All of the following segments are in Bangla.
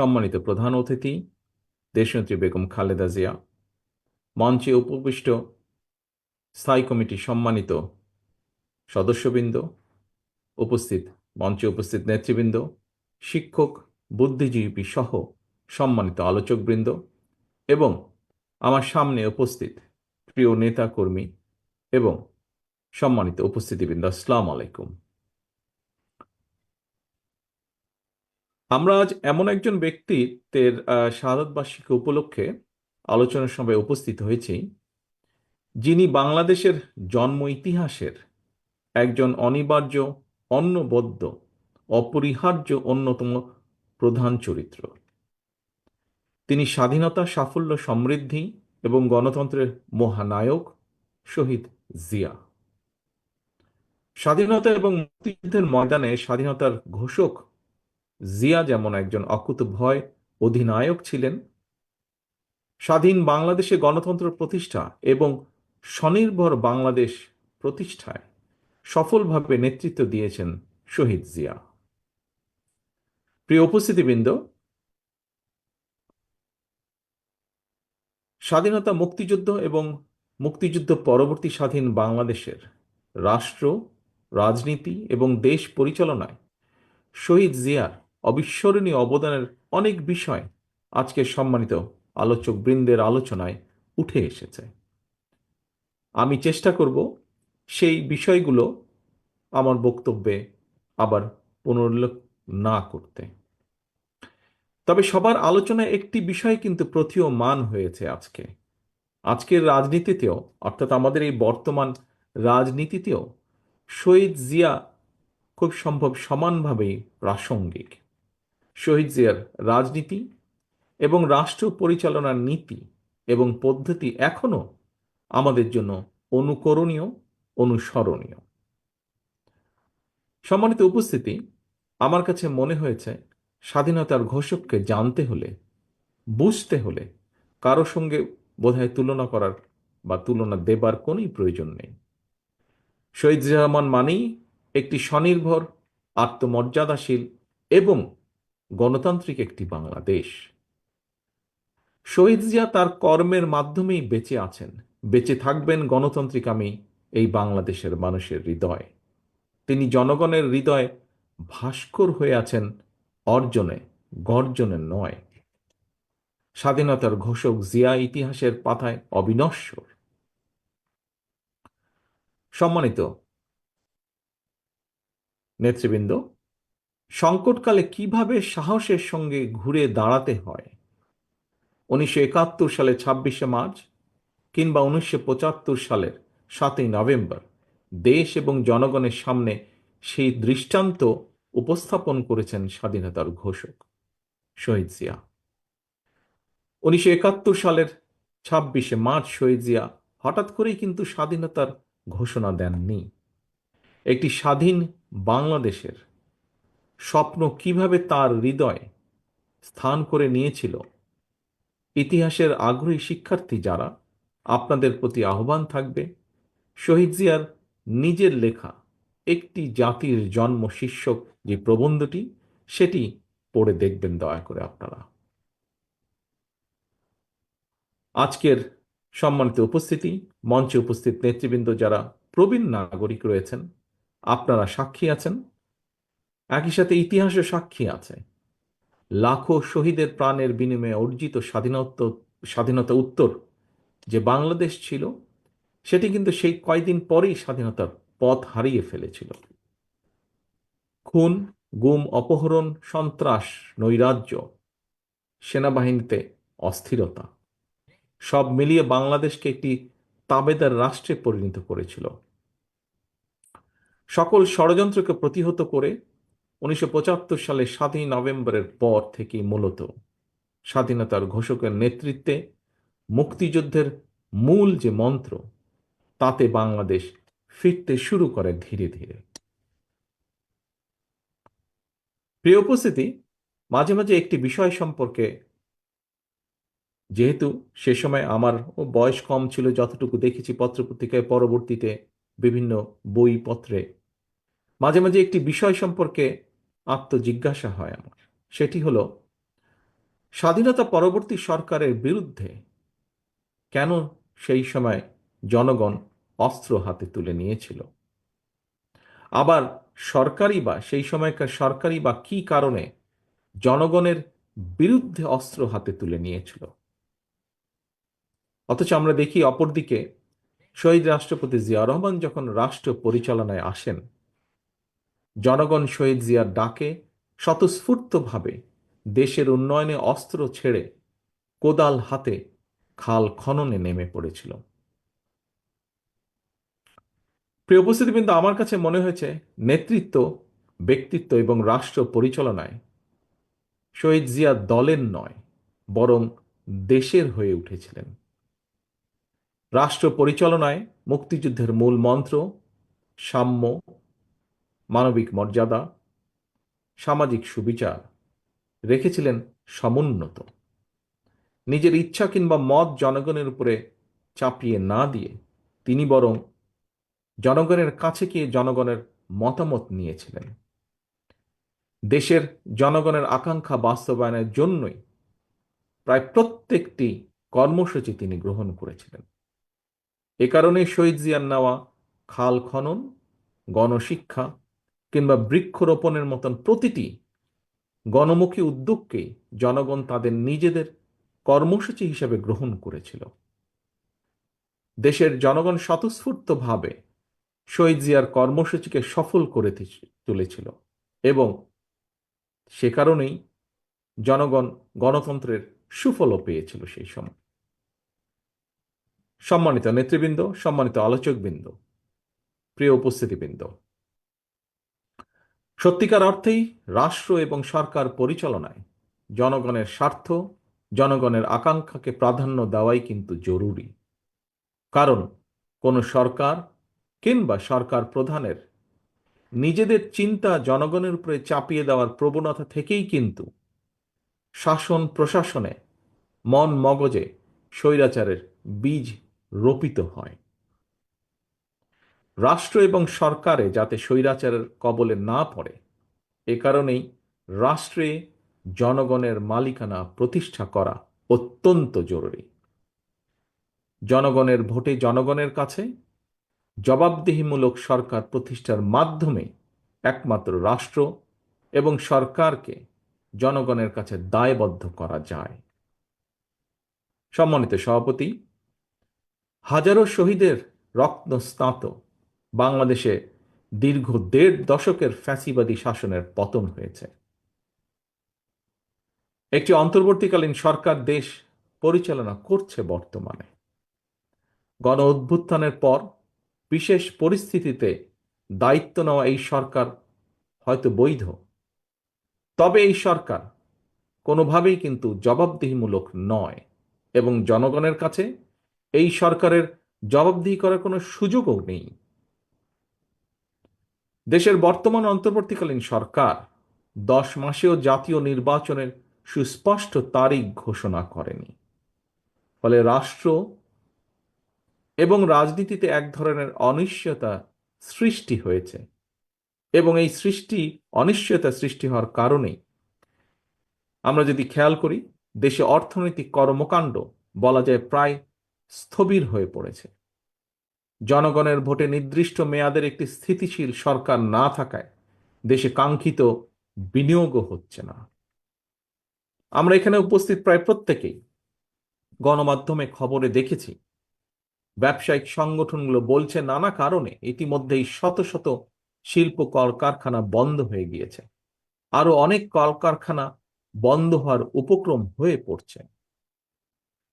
সম্মানিত প্রধান অতিথি, দেশনেত্রী বেগম খালেদা জিয়া, মঞ্চে উপবিষ্ট স্থায়ী কমিটি সম্মানিত সদস্যবৃন্দ, উপস্থিত, মঞ্চে উপস্থিত নেতৃবৃন্দ, শিক্ষক, বুদ্ধিজীবী সহ সম্মানিত আলোচকবৃন্দ এবং আমার সামনে উপস্থিত প্রিয় নেতা কর্মী এবং সম্মানিত উপস্থিতিবৃন্দ, আসসালাম আলাইকুম। আমরা আজ এমন একজন ব্যক্তিত্বের শাহাদত বার্ষিকী উপলক্ষে আলোচনার সভায় উপস্থিত হয়েছি, যিনি বাংলাদেশের জন্ম ইতিহাসের একজন অনিবার্য, অন্নবদ্য, অপরিহার্য অন্যতম প্রধান চরিত্র। তিনি স্বাধীনতা, সাফল্য, সমৃদ্ধি এবং গণতন্ত্রের মহানায়ক শহীদ জিয়া। স্বাধীনতা এবং মুক্তিযুদ্ধের ময়দানে স্বাধীনতার ঘোষক জিয়া যেমন একজন অকুতভয় অধিনায়ক ছিলেন, স্বাধীন বাংলাদেশে গণতন্ত্র প্রতিষ্ঠা এবং স্বনির্ভর বাংলাদেশ প্রতিষ্ঠায় সফলভাবে নেতৃত্ব দিয়েছেন শহীদ জিয়া। প্রিয় উপস্থিতিবৃন্দ, স্বাধীনতা মুক্তিযুদ্ধ এবং মুক্তিযুদ্ধ পরবর্তী স্বাধীন বাংলাদেশের রাষ্ট্র, রাজনীতি এবং দেশ পরিচালনায় শহীদ জিয়ার অবিস্মরণীয় অবদানের অনেক বিষয় আজকের সম্মানিত আলোচক বৃন্দের আলোচনায় উঠে এসেছে। আমি চেষ্টা করব সেই বিষয়গুলো আমার বক্তব্যে আবার পুনরুল্লেখ না করতে। তবে সবার আলোচনায় একটি বিষয় কিন্তু প্রতীয়মান হয়েছে আজকে। আজকের রাজনীতিতেও, অর্থাৎ আমাদের এই বর্তমান রাজনীতিতেও শহীদ জিয়া খুব সম্ভব সমানভাবেই প্রাসঙ্গিক। শহীদ জিয়ার রাজনীতি এবং রাষ্ট্র পরিচালনার নীতি এবং পদ্ধতি এখনও আমাদের জন্য অনুকরণীয়, অনুসরণীয়। সম্মানিত উপস্থিতি, আমার কাছে মনে হয়েছে স্বাধীনতার ঘোষককে জানতে হলে, বুঝতে হলে কারও সঙ্গে বোধহয় তুলনা করার বা তুলনা দেবার কোনোই প্রয়োজন নেই। শহীদ রহমান মানেই একটি স্বনির্ভর, আত্মমর্যাদাশীল এবং গণতান্ত্রিক একটি বাংলাদেশ। শহীদ জিয়া তার কর্মের মাধ্যমেই বেঁচে আছেন। বেঁচে থাকবেন গণতান্ত্রিক আমি এই বাংলাদেশের মানুষের হৃদয়। তিনি জনগণের হৃদয় ভাস্কর হয়ে আছেন, অর্জনে, গর্জনে নয়। স্বাধীনতার ঘোষক জিয়া ইতিহাসের পাতায় অবিনশ্বর। সম্মানিত নেতৃবৃন্দ সংকটকালে কীভাবে সাহসের সঙ্গে ঘুরে দাঁড়াতে হয়? উনিশশো একাত্তর সালে ছাব্বিশে মার্চ কিংবা উনিশশো পঁচাত্তর সালের সাতই নভেম্বর দেশ এবং জনগণের সামনে সেই দৃষ্টান্ত উপস্থাপন করেছেন স্বাধীনতার ঘোষক শহীদ জিয়া। উনিশশো একাত্তর সালের ছাব্বিশে মার্চ শহীদ জিয়া হঠাৎ করেই কিন্তু স্বাধীনতার ঘোষণা দেননি। একটি স্বাধীন বাংলাদেশের স্বপ্ন কীভাবে তার হৃদয় স্থান করে নিয়েছিল? ইতিহাসের আগ্রহী শিক্ষার্থী যারা, আপনাদের প্রতি আহ্বান থাকবে, শহীদ জিয়ার নিজের লেখা, একটি জাতির জন্ম শীর্ষক যে প্রবন্ধটি, সেটি পড়ে দেখবেন দয়া করে আপনারা। আজকের সম্মানিত উপস্থিতি, মঞ্চে উপস্থিত নেতৃবৃন্দ যারা প্রবীণ নাগরিক রয়েছেন, আপনারা সাক্ষী আছেন। একই সাথে ইতিহাসও সাক্ষী আছে। লাখো শহীদের প্রাণের বিনিময়ে অর্জিত স্বাধীনতা স্বাধীনতা উত্তর যে বাংলাদেশ ছিল, সেটি কিন্তু সেই কয়দিন পরেই স্বাধীনতার পথ হারিয়ে ফেলেছিল। খুন, গুম, অপহরণ, সন্ত্রাস, নৈরাজ্য, সেনাবাহিনীতে অস্থিরতা, সব মিলিয়ে বাংলাদেশকে একটি তাবেদার রাষ্ট্রে পরিণত করেছিল। সকল ষড়যন্ত্রকে প্রতিহত করে উনিশশো পঁচাত্তর সালে সাতই নভেম্বরের পর থেকেই মূলত স্বাধীনতার ঘোষকের নেতৃত্বে মুক্তিযুদ্ধের মূল যে মন্ত্র, তাতে বাংলাদেশ ফিরতে শুরু করে ধীরে ধীরে। প্রিয় উপস্থিতি, মাঝে মাঝে একটি বিষয় সম্পর্কে, যেহেতু সে সময় আমার বয়স কম ছিল, যতটুকু দেখেছি পত্রপত্রিকায়, পরবর্তীতে বিভিন্ন বইপত্রে, মাঝে মাঝে একটি বিষয় সম্পর্কে আত্মজিজ্ঞাসা হয় আমার। সেটি হলো, স্বাধীনতা পরবর্তী সরকারের বিরুদ্ধে কেন সেই সময় জনগণ অস্ত্র হাতে তুলে নিয়েছিল? আবার সরকারি বা সেই সময়কার সরকারি বা কি কারণে জনগণের বিরুদ্ধে অস্ত্র হাতে তুলে নিয়েছিল? অথচ আমরা দেখি অপরদিকে, শহীদ রাষ্ট্রপতি জিয়া রহমান যখন রাষ্ট্র পরিচালনায় আসেন জনগণ শহীদ জিয়ার ডাকে স্বতঃস্ফূর্তভাবে দেশের উন্নয়নে অস্ত্র ছেড়ে কোদাল হাতে খাল খননে নেমে পড়েছিল। প্রিয় উপস্থিতিবৃন্দ, আমার কাছে মনে হয়েছে নেতৃত্ব, ব্যক্তিত্ব এবং রাষ্ট্র পরিচালনায় শহীদ জিয়া দলের নয়, বরং দেশের হয়ে উঠেছিলেন। রাষ্ট্র পরিচালনায় মুক্তিযুদ্ধের মূল মন্ত্র সাম্য মানবিক মর্যাদা, সামাজিক সুবিচার, রেখেছিলেন সমুন্নত। নিজের ইচ্ছা কিংবা মত জনগণের উপরে চাপিয়ে না দিয়ে তিনি বরং জনগণের কাছে গিয়ে জনগণের মতামত নিয়েছিলেন। দেশের জনগণের আকাঙ্ক্ষা বাস্তবায়নের জন্যই প্রায় প্রত্যেকটি কর্মসূচি তিনি গ্রহণ করেছিলেন। এ কারণে শহীদ জিয়ার নেওয়া খাল খনন, গণশিক্ষা কিংবা বৃক্ষরোপণের মতন প্রতিটি গণমুখী উদ্যোগকে জনগণ তাদের নিজেদের কর্মসূচি হিসেবে গ্রহণ করেছিল। দেশের জনগণ স্বতঃস্ফূর্তভাবে শহীদ জিয়ার কর্মসূচিকে সফল করে তুলেছিল এবং সে কারণেই জনগণ গণতন্ত্রের সুফলও পেয়েছিল সেই সময়। সম্মানিত নেতৃবৃন্দ, সম্মানিত আলোচকবৃন্দ, প্রিয় উপস্থিতিবৃন্দ সত্যিকার অর্থেই রাষ্ট্র এবং সরকার পরিচালনায়। জনগণের স্বার্থ, জনগণের আকাঙ্ক্ষাকে প্রাধান্য দেওয়াই কিন্তু জরুরি। কারণ কোনো সরকার কিংবা সরকার প্রধানের নিজেদের চিন্তা জনগণের উপরে চাপিয়ে দেওয়ার প্রবণতা থেকেই কিন্তু শাসন প্রশাসনে মন মগজে স্বৈরাচারের বীজ রোপিত হয়। রাষ্ট্র এবং সরকারে যাতে স্বৈরাচারের কবলে না পড়ে, এ কারণেই রাষ্ট্রে জনগণের মালিকানা প্রতিষ্ঠা করা অত্যন্ত জরুরি। জনগণের ভোটে জনগণের কাছে জবাবদিহিমূলক সরকার প্রতিষ্ঠার মাধ্যমে একমাত্র রাষ্ট্র এবং সরকারকে জনগণের কাছে দায়বদ্ধ করা যায়। সম্মানিত সভাপতি, হাজারো শহীদের রত্নস্নাত বাংলাদেশে দীর্ঘ দেড় দশকের ফ্যাসিবাদী শাসনের পতন হয়েছে। একটি অন্তর্বর্তীকালীন সরকার দেশ পরিচালনা করছে বর্তমানে। গণ অভ্যুত্থানের পর বিশেষ পরিস্থিতিতে দায়িত্ব নেওয়া এই সরকার হয়তো বৈধ। তবে এই সরকার কোনোভাবেই কিন্তু জবাবদিহিমূলক নয় এবং জনগণের কাছে এই সরকারের জবাবদিহি করার কোনো সুযোগও নেই। দেশের বর্তমান অন্তর্বর্তীকালীন সরকার দশ মাসেও জাতীয় নির্বাচনের সুস্পষ্ট তারিখ ঘোষণা করেনি। ফলে রাষ্ট্র এবং রাজনীতিতে এক ধরনের অনিশ্চয়তা সৃষ্টি হয়েছে এবং এই সৃষ্টি, অনিশ্চয়তা সৃষ্টি হওয়ার কারণেই আমরা যদি খেয়াল করি, দেশে অর্থনৈতিক কর্মকাণ্ড বলা যায় প্রায় স্থবির হয়ে পড়েছে। জনগণের ভোটে নির্দিষ্ট মেয়াদের একটি স্থিতিশীল সরকার না থাকায় দেশে কাঙ্ক্ষিত বিনিয়োগও হচ্ছে না। আমরা এখানে উপস্থিত প্রায় প্রত্যেকেই গণমাধ্যমে খবরে দেখেছি, ব্যবসায়িক সংগঠনগুলো বলছে নানা কারণে ইতিমধ্যেই শত শত শিল্প কলকারখানা বন্ধ হয়ে গিয়েছে। আরও অনেক কলকারখানা বন্ধ হওয়ার উপক্রম হয়ে পড়ছে।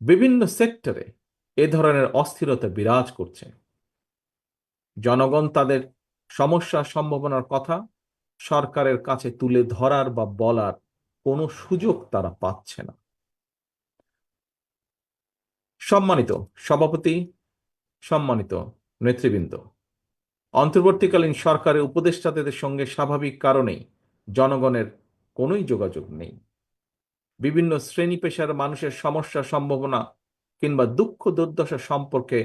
বিভিন্ন সেক্টরে এ ধরনের অস্থিরতা বিরাজ করছে। জনগণ তাদের সমস্যা সম্ভাবনার কথা সরকারের কাছে তুলে ধরার বা বলার কোনো সুযোগ তারা পাচ্ছে না। সম্মানিত সভাপতি, সম্মানিত নেতৃবৃন্দ, অন্তর্বর্তীকালীন সরকারের উপদেষ্টাদের সঙ্গে স্বাভাবিক কারণেই জনগণের কোনোই যোগাযোগ নেই। বিভিন্ন শ্রেণি পেশার মানুষের সমস্যা সম্ভাবনা কিংবা দুঃখ দুর্দশা সম্পর্কে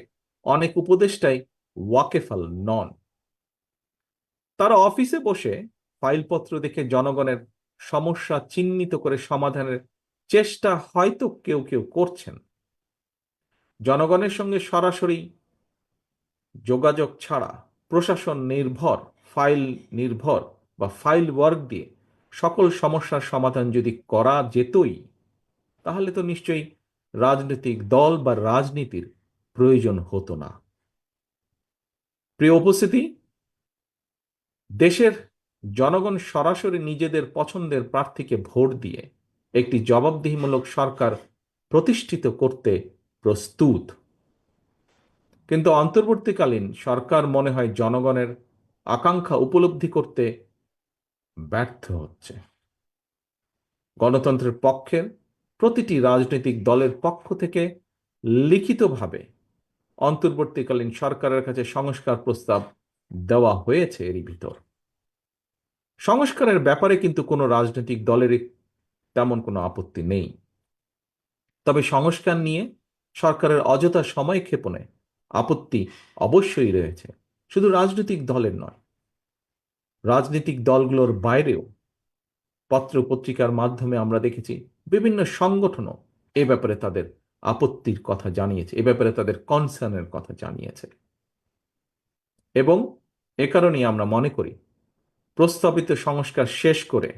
অনেক উপদেষ্টাই ওয়াকেফাল নন। তারা অফিসে বসে ফাইলপত্র দেখে জনগণের সমস্যা চিহ্নিত করে সমাধানের চেষ্টা হয়তো কেউ কেউ করছেন। জনগণের সঙ্গে সরাসরি যোগাযোগ ছাড়া প্রশাসন নির্ভর, ফাইল নির্ভর বা ফাইল ওয়ার্ক দিয়ে সকল সমস্যার সমাধান যদি করা যেতই, তাহলে তো নিশ্চয়ই রাজনৈতিক দল বা রাজনীতির প্রয়োজন হতো না। প্রিয় উপস্থিতি, দেশের জনগণ সরাসরি নিজেদের পছন্দের প্রার্থীকে ভোট দিয়ে একটি জবাবদিহিমূলক সরকার প্রতিষ্ঠিত করতে প্রস্তুত। কিন্তু অন্তর্বর্তীকালীন সরকার মনে হয় জনগণের আকাঙ্ক্ষা উপলব্ধি করতে ব্যর্থ হচ্ছে। গণতন্ত্রের পক্ষের প্রতিটি রাজনৈতিক দলের পক্ষ থেকে লিখিতভাবে অন্তর্বর্তীকালীন সরকারের কাছে সংস্কার প্রস্তাব দেওয়া হয়েছে এরই ভিতর। সংস্কারের ব্যাপারে কিন্তু কোনো রাজনৈতিক দলের তেমন কোনো আপত্তি নেই। তবে সংস্কার নিয়ে সরকারের অযথা সময় ক্ষেপণে আপত্তি অবশ্যই রয়েছে। শুধু রাজনৈতিক দলের নয়, রাজনৈতিক দলগুলোর বাইরেও পত্র পত্রিকার মাধ্যমে আমরা দেখেছি বিভিন্ন সংগঠনও এ ব্যাপারে তাদের আপত্তির কথা জানিয়েছে, এ ব্যাপারে তাদের কনসার্নের কথা জানিয়েছে। এবং এ কারণেই আমরা মনে করি, প্রস্তাবিত সংস্কার শেষ করে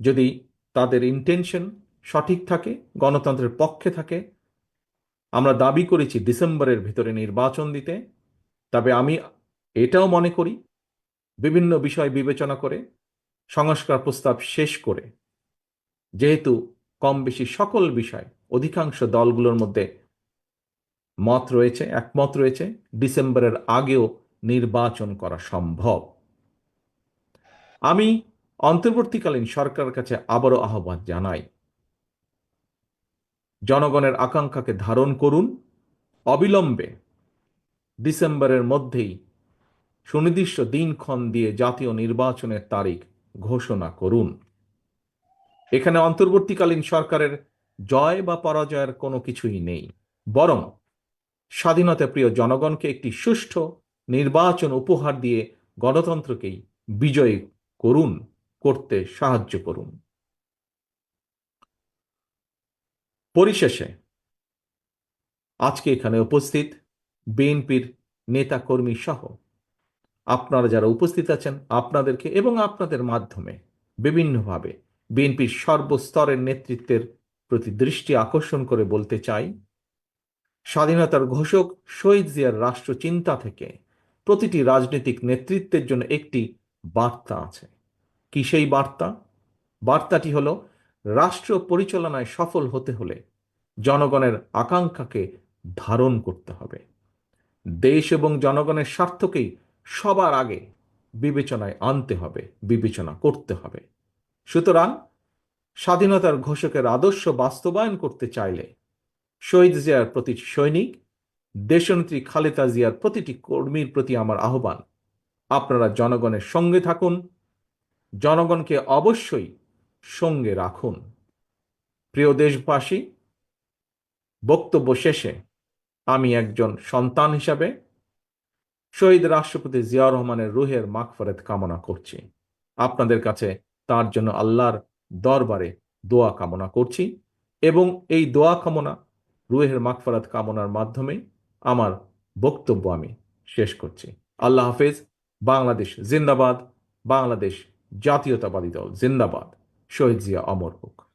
যদি তাদের ইন্টেনশন সঠিক থাকে, গণতন্ত্রের পক্ষে থাকে, আমরা দাবি করেছি ডিসেম্বরের ভিতরে নির্বাচন দিতে, তবে আমি এটাও মনে করি, বিভিন্ন বিষয় বিবেচনা করে, সংস্কার প্রস্তাব শেষ করে, যেহেতু কম বেশি সকল বিষয়, অধিকাংশ দলগুলোর মধ্যে মত রয়েছে, একমত রয়েছে, ডিসেম্বরের আগেও নির্বাচন করা সম্ভব। আমি অন্তর্বর্তীকালীন সরকারের কাছে আবারও আহ্বান জানাই, জনগণের আকাঙ্ক্ষাকে ধারণ করুন, অবিলম্বে ডিসেম্বরের মধ্যেই সুনির্দিষ্ট দিনক্ষণ দিয়ে জাতীয় নির্বাচনের তারিখ ঘোষণা করুন। এখানে অন্তর্বর্তীকালীন সরকারের জয় বা পরাজয়ের কোনো কিছুই নেই। বরং স্বাধীনতা প্রিয় জনগণকে একটি সুষ্ঠু নির্বাচন উপহার দিয়ে গণতন্ত্রকেই বিজয়ী করুন, করতে সাহায্য করুন। পরিশেষে আজকে এখানে উপস্থিত বিএনপির নেতাকর্মী সহ আপনারা যারা উপস্থিত আছেন, আপনাদেরকে এবং আপনাদের মাধ্যমে বিভিন্নভাবে বিএনপির সর্বস্তরের নেতৃত্বের প্রতি দৃষ্টি আকর্ষণ করে বলতে চাই, স্বাধীনতার ঘোষক শহীদ জিয়ার রাষ্ট্র চিন্তা থেকে প্রতিটি রাজনৈতিক নেতৃত্বের জন্য একটি বার্তা আছে। কি সেই বার্তা? বার্তাটি হলো, রাষ্ট্র পরিচালনায় সফল হতে হলে জনগণের আকাঙ্ক্ষাকে ধারণ করতে হবে। দেশ এবং জনগণের স্বার্থকেই সবার আগে বিবেচনায় আনতে হবে, বিবেচনা করতে হবে। সুতরাং স্বাধীনতার ঘোষকের আদর্শ বাস্তবায়ন করতে চাইলে শহীদ জিয়ার প্রতি সৈনিক, দেশনেত্রী খালেদা জিয়ার প্রতিটি কর্মীর প্রতি আমার আহ্বান। আপনারা জনগণের সঙ্গে থাকুন, জনগণকে অবশ্যই সঙ্গে রাখুন। প্রিয় দেশবাসী, বক্তব্য শেষে আমি একজন সন্তান হিসাবে শহীদ রাষ্ট্রপতি জিয়াউর রহমানের রুহের মাগফরত কামনা করছি। আপনাদের কাছে তার জন্য আল্লাহর দরবারে দোয়া কামনা করছি এবং এই দোয়া কামনা, রুহের মাগফরাত কামনার মাধ্যমে আমার বক্তব্য আমি শেষ করছি। আল্লাহ হাফেজ। বাংলাদেশ জিন্দাবাদ। বাংলাদেশ জাতীয়তাবাদী দল জিন্দাবাদ। শহীদ জিয়া অমর হোক।